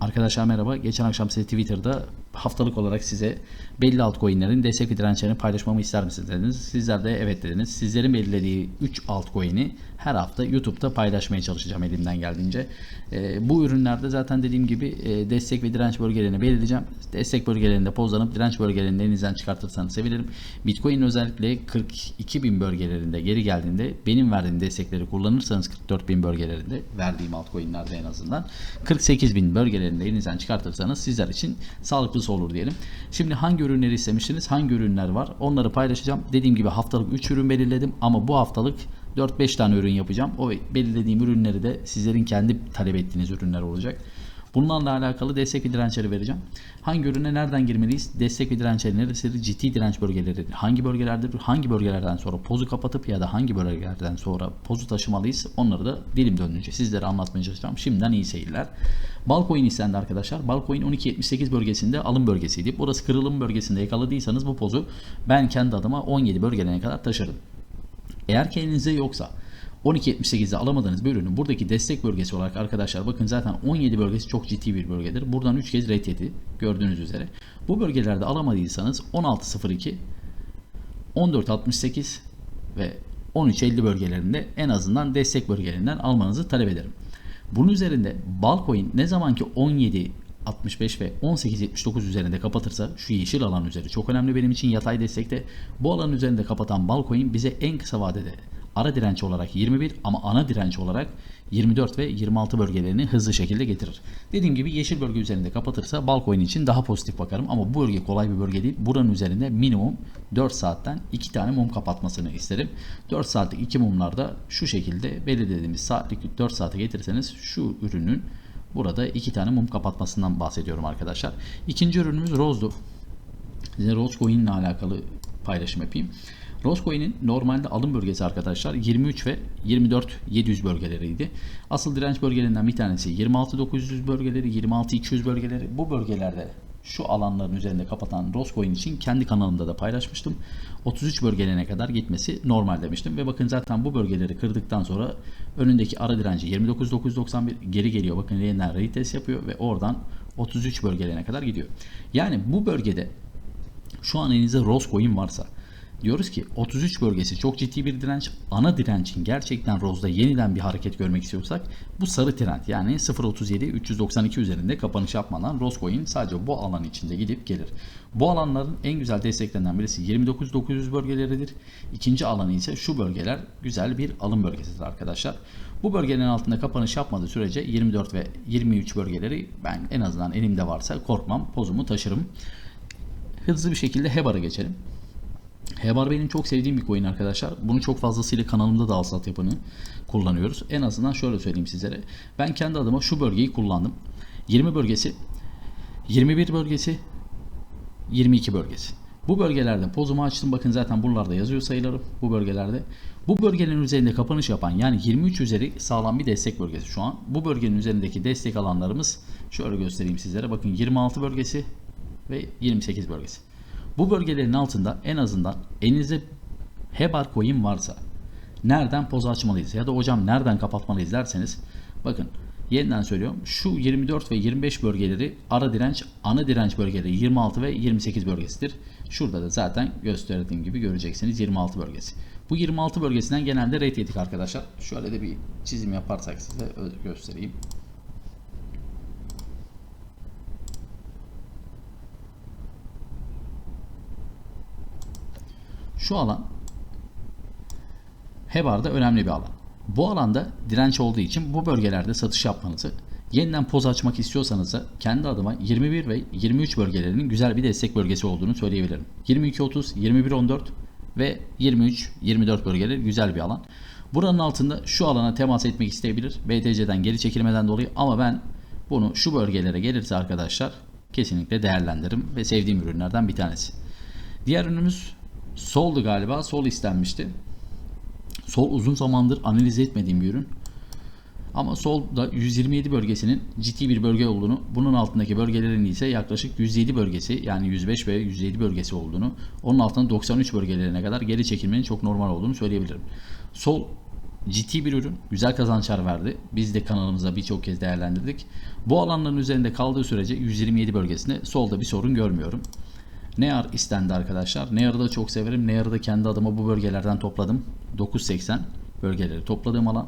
Arkadaşlar merhaba. Geçen akşam size Twitter'da haftalık olarak size belli altcoin'lerin destek ve dirençlerini paylaşmamı ister misiniz dediniz. Sizler de evet dediniz. Sizlerin belirlediği 3 altcoin'i her hafta YouTube'da paylaşmaya çalışacağım elimden geldiğince. Ee, bu ürünlerde zaten dediğim gibi e, destek ve direnç bölgelerini belirleyeceğim. Destek bölgelerinde pozlanıp direnç bölgelerini elinizden çıkartırsanız sevinirim. Bitcoin özellikle 42 bin bölgelerinde geri geldiğinde benim verdiğim destekleri kullanırsanız 44 bin bölgelerinde verdiğim altcoin'lerde en azından 48 bin bölgelerinde elinizden çıkartırsanız sizler için sağlıklısı olur diyelim. Şimdi hangi ürünleri istemiştiniz? Hangi ürünler var? Onları paylaşacağım. Dediğim gibi haftalık 3 ürün belirledim ama bu haftalık 4-5 tane ürün yapacağım. O belirlediğim ürünleri de sizlerin kendi talep ettiğiniz ürünler olacak. Bunlarla alakalı destek ve dirençleri vereceğim. Hangi ürüne nereden girmeliyiz? Destek ve dirençleri neresi? Ciddi direnç bölgeleri hangi bölgelerdir? Hangi bölgelerden sonra pozu kapatıp ya da hangi bölgelerden sonra pozu taşımalıyız? Onları da dilim döndüğünce sizlere anlatmaya çalışacağım. Şimdiden iyi seyirler. Balcoin istendi arkadaşlar. Balcoin 12.78 bölgesinde alım bölgesiydi. Burası kırılım bölgesinde yakaladıysanız bu pozu ben kendi adıma 17 bölgelerine kadar taşırım. Eğer ki elinizde yoksa 12.78'de alamadığınız bir ürünün buradaki destek bölgesi olarak arkadaşlar bakın zaten 17 bölgesi çok ciddi bir bölgedir. Buradan 3 kez red yedi gördüğünüz üzere. Bu bölgelerde alamadıysanız 16.02 14.68 ve 13.50 bölgelerinde en azından destek bölgelerinden almanızı talep ederim. Bunun üzerinde Balcoin ne zaman ki 17 65 ve 18.79 üzerinde kapatırsa şu yeşil alan üzeri çok önemli benim için yatay destekte. Bu alan üzerinde kapatan Balcoin bize en kısa vadede ara direnç olarak 21 ama ana direnç olarak 24 ve 26 bölgelerini hızlı şekilde getirir. Dediğim gibi yeşil bölge üzerinde kapatırsa Balcoin için daha pozitif bakarım ama bu bölge kolay bir bölge değil. Buranın üzerinde minimum 4 saatten 2 tane mum kapatmasını isterim. 4 saatlik 2 mumlarda şu şekilde belirlediğimiz saatlik 4 saate getirirseniz şu ürünün Burada iki tane mum kapatmasından bahsediyorum arkadaşlar. İkinci ürünümüz Rose'du. Size Rose Coin ile alakalı paylaşım yapayım. Rose Coin'in normalde alım bölgesi arkadaşlar 23 ve 24 700 bölgeleriydi. Asıl direnç bölgelerinden bir tanesi 26 900 bölgeleri, 26 200 bölgeleri. Bu bölgelerde şu alanların üzerinde kapatan Roscoin için kendi kanalımda da paylaşmıştım. 33 bölgelerine kadar gitmesi normal demiştim. Ve bakın zaten bu bölgeleri kırdıktan sonra önündeki ara direnci 29.991 geri geliyor. Bakın yeniden retest yapıyor ve oradan 33 bölgelerine kadar gidiyor. Yani bu bölgede şu an elinizde Roscoin varsa Diyoruz ki 33 bölgesi çok ciddi bir direnç. Ana direncin gerçekten Rose'da yeniden bir hareket görmek istiyorsak bu sarı trend yani 0.37 392 üzerinde kapanış yapmadan Rosecoin sadece bu alan içinde gidip gelir. Bu alanların en güzel desteklerinden birisi 29.900 bölgeleridir. İkinci alanı ise şu bölgeler güzel bir alım bölgesidir arkadaşlar. Bu bölgenin altında kapanış yapmadığı sürece 24 ve 23 bölgeleri ben en azından elimde varsa korkmam pozumu taşırım. Hızlı bir şekilde HEBAR'a geçelim. Hebar benim çok sevdiğim bir coin arkadaşlar. Bunu çok fazlasıyla kanalımda da alsat yapanı kullanıyoruz. En azından şöyle söyleyeyim sizlere. Ben kendi adıma şu bölgeyi kullandım. 20 bölgesi, 21 bölgesi, 22 bölgesi. Bu bölgelerde pozumu açtım. Bakın zaten buralarda yazıyor sayılarım bu bölgelerde. Bu bölgenin üzerinde kapanış yapan yani 23 üzeri sağlam bir destek bölgesi şu an. Bu bölgenin üzerindeki destek alanlarımız şöyle göstereyim sizlere. Bakın 26 bölgesi ve 28 bölgesi. Bu bölgelerin altında en azından elinizde Hebar coin varsa nereden poz açmalıyız ya da hocam nereden kapatmalıyız derseniz bakın yeniden söylüyorum şu 24 ve 25 bölgeleri ara direnç ana direnç bölgeleri 26 ve 28 bölgesidir. Şurada da zaten gösterdiğim gibi göreceksiniz 26 bölgesi. Bu 26 bölgesinden genelde rate yedik arkadaşlar. Şöyle de bir çizim yaparsak size göstereyim. Şu alan Hebar'da önemli bir alan. Bu alanda direnç olduğu için bu bölgelerde satış yapmanızı yeniden poz açmak istiyorsanız da kendi adıma 21 ve 23 bölgelerinin güzel bir destek bölgesi olduğunu söyleyebilirim. 22-30, 21-14 ve 23-24 bölgeleri güzel bir alan. Buranın altında şu alana temas etmek isteyebilir. BTC'den geri çekilmeden dolayı ama ben bunu şu bölgelere gelirse arkadaşlar kesinlikle değerlendiririm ve sevdiğim ürünlerden bir tanesi. Diğer ürünümüz Sol'du galiba. Sol istenmişti. Sol uzun zamandır analiz etmediğim bir ürün. Ama sol da 127 bölgesinin ciddi bir bölge olduğunu, bunun altındaki bölgelerin ise yaklaşık 107 bölgesi yani 105 ve 107 bölgesi olduğunu, onun altında 93 bölgelerine kadar geri çekilmenin çok normal olduğunu söyleyebilirim. Sol ciddi bir ürün. Güzel kazançlar verdi. Biz de kanalımızda birçok kez değerlendirdik. Bu alanların üzerinde kaldığı sürece 127 bölgesinde solda bir sorun görmüyorum. Neyar istendi arkadaşlar. Neyar'ı da çok severim. Neyar'ı da kendi adıma bu bölgelerden topladım. 980 bölgeleri topladığım alan.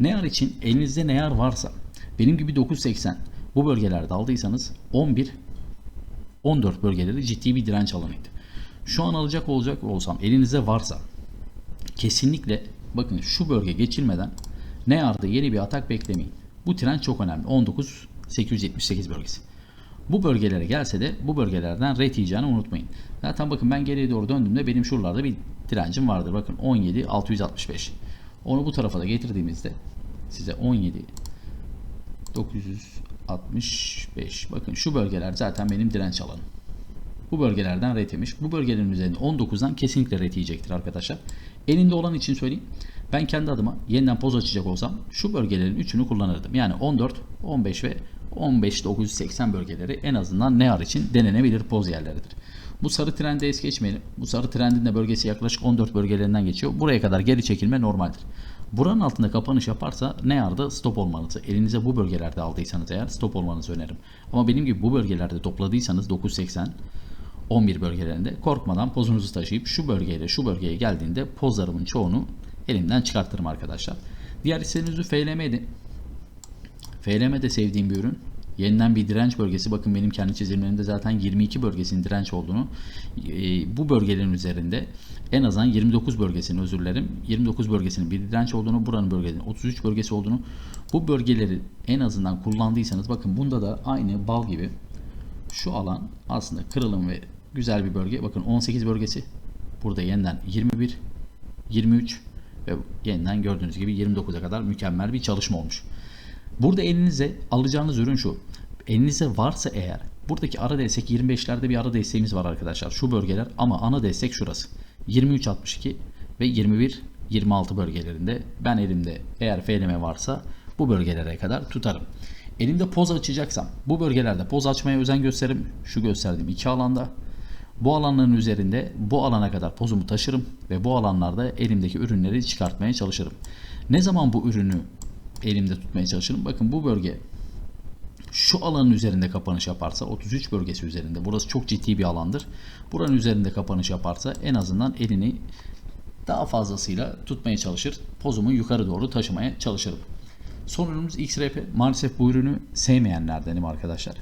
Neyar için elinizde Neyar varsa benim gibi 980 bu bölgelerde aldıysanız 11 14 bölgeleri ciddi bir direnç alanıydı. Şu an alacak olacak olsam elinizde varsa kesinlikle bakın şu bölge geçilmeden ne yardı yeni bir atak beklemeyin. Bu tren çok önemli. 19 878 bölgesi. Bu bölgelere gelse de bu bölgelerden ret yiyeceğini unutmayın. Zaten bakın ben geriye doğru döndüğümde benim şuralarda bir direncim vardır. Bakın 17 665. Onu bu tarafa da getirdiğimizde size 17 965. Bakın şu bölgeler zaten benim direnç alanım. Bu bölgelerden ret yemiş. Bu bölgelerin üzerinde 19'dan kesinlikle ret yiyecektir arkadaşlar. Elinde olan için söyleyeyim. Ben kendi adıma yeniden poz açacak olsam şu bölgelerin üçünü kullanırdım. Yani 14, 15 ve 15 980 bölgeleri en azından ne ar için denenebilir poz yerleridir. Bu sarı trende es geçmeyelim. Bu sarı trendin de bölgesi yaklaşık 14 bölgelerinden geçiyor. Buraya kadar geri çekilme normaldir. Buranın altında kapanış yaparsa ne yarda stop olmanızı, elinize bu bölgelerde aldıysanız eğer stop olmanızı öneririm. Ama benim gibi bu bölgelerde topladıysanız 980 11 bölgelerinde korkmadan pozunuzu taşıyıp şu bölgeyle şu bölgeye geldiğinde pozlarımın çoğunu elimden çıkartırım arkadaşlar. Diğer hissenizi FLM'di. FLM de sevdiğim bir ürün. Yeniden bir direnç bölgesi. Bakın benim kendi çizimlerimde zaten 22 bölgesinin direnç olduğunu e, bu bölgelerin üzerinde en azından 29 bölgesinin özür dilerim. 29 bölgesinin bir direnç olduğunu, buranın bölgesinin 33 bölgesi olduğunu bu bölgeleri en azından kullandıysanız bakın bunda da aynı bal gibi şu alan aslında kırılım ve güzel bir bölge. Bakın 18 bölgesi. Burada yeniden 21, 23 ve yeniden gördüğünüz gibi 29'a kadar mükemmel bir çalışma olmuş. Burada elinize alacağınız ürün şu. Elinizde varsa eğer buradaki ara destek 25'lerde bir ara desteğimiz var arkadaşlar. Şu bölgeler ama ana destek şurası. 23.62 ve 21 26 bölgelerinde ben elimde eğer FLM varsa bu bölgelere kadar tutarım. Elimde poz açacaksam bu bölgelerde poz açmaya özen gösteririm. Şu gösterdiğim iki alanda. Bu alanların üzerinde bu alana kadar pozumu taşırım ve bu alanlarda elimdeki ürünleri çıkartmaya çalışırım. Ne zaman bu ürünü elimde tutmaya çalışırım? Bakın bu bölge şu alanın üzerinde kapanış yaparsa 33 bölgesi üzerinde burası çok ciddi bir alandır. Buranın üzerinde kapanış yaparsa en azından elini daha fazlasıyla tutmaya çalışır. Pozumu yukarı doğru taşımaya çalışırım. Son ürünümüz XRP. Maalesef bu ürünü sevmeyenlerdenim arkadaşlar.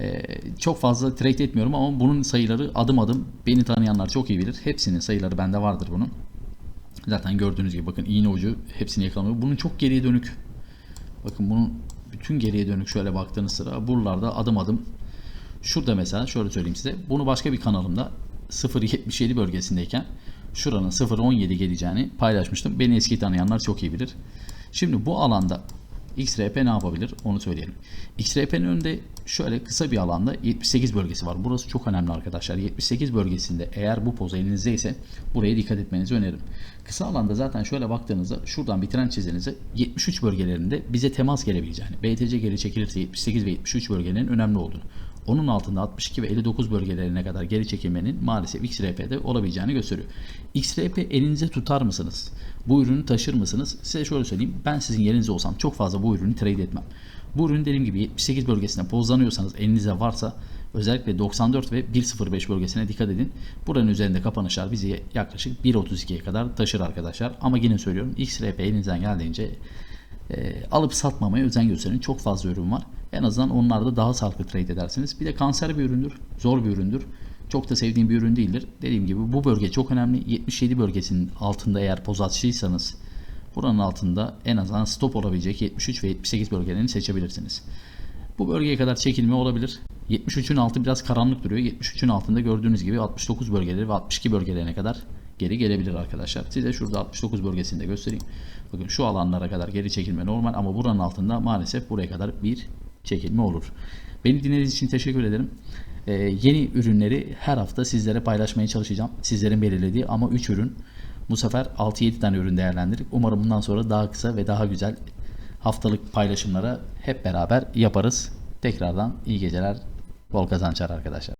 Ee, çok fazla trade etmiyorum ama bunun sayıları adım adım beni tanıyanlar çok iyi bilir. Hepsinin sayıları bende vardır bunun. Zaten gördüğünüz gibi bakın iğne ucu hepsini yakalamıyor. Bunun çok geriye dönük. Bakın bunun bütün geriye dönük şöyle baktığınız sıra buralarda adım adım. Şurada mesela şöyle söyleyeyim size. Bunu başka bir kanalımda 0.77 bölgesindeyken şuranın 0.17 geleceğini paylaşmıştım. Beni eski tanıyanlar çok iyi bilir. Şimdi bu alanda XRP ne yapabilir onu söyleyelim. XRP'nin önünde şöyle kısa bir alanda 78 bölgesi var. Burası çok önemli arkadaşlar. 78 bölgesinde eğer bu poz elinizde ise buraya dikkat etmenizi öneririm. Kısa alanda zaten şöyle baktığınızda şuradan bir trend çizdiğinizde 73 bölgelerinde bize temas gelebileceğini, BTC geri çekilirse 78 ve 73 bölgenin önemli olduğunu, onun altında 62 ve 59 bölgelerine kadar geri çekilmenin maalesef XRP'de olabileceğini gösteriyor. XRP elinize tutar mısınız? Bu ürünü taşır mısınız? Size şöyle söyleyeyim. Ben sizin yerinizde olsam çok fazla bu ürünü trade etmem. Bu ürün dediğim gibi 78 bölgesine pozlanıyorsanız elinizde varsa özellikle 94 ve 1.05 bölgesine dikkat edin. Buranın üzerinde kapanışlar bizi yaklaşık 1.32'ye kadar taşır arkadaşlar. Ama yine söylüyorum XRP elinizden geldiğince e, alıp satmamaya özen gösterin. Çok fazla ürün var. En azından onlarda daha sağlıklı trade edersiniz. Bir de kanser bir üründür. Zor bir üründür. Çok da sevdiğim bir ürün değildir. Dediğim gibi bu bölge çok önemli. 77 bölgesinin altında eğer poz açtıysanız buranın altında en azından stop olabilecek 73 ve 78 bölgelerini seçebilirsiniz. Bu bölgeye kadar çekilme olabilir. 73'ün altı biraz karanlık duruyor. 73'ün altında gördüğünüz gibi 69 bölgeleri ve 62 bölgelerine kadar geri gelebilir arkadaşlar. Size şurada 69 bölgesinde göstereyim. Bakın şu alanlara kadar geri çekilme normal ama buranın altında maalesef buraya kadar bir çekilme olur. Beni dinlediğiniz için teşekkür ederim. Ee, yeni ürünleri her hafta sizlere paylaşmaya çalışacağım. Sizlerin belirlediği ama 3 ürün. Bu sefer 6-7 tane ürün değerlendirdik. Umarım bundan sonra daha kısa ve daha güzel haftalık paylaşımlara hep beraber yaparız. Tekrardan iyi geceler, bol kazançlar arkadaşlar.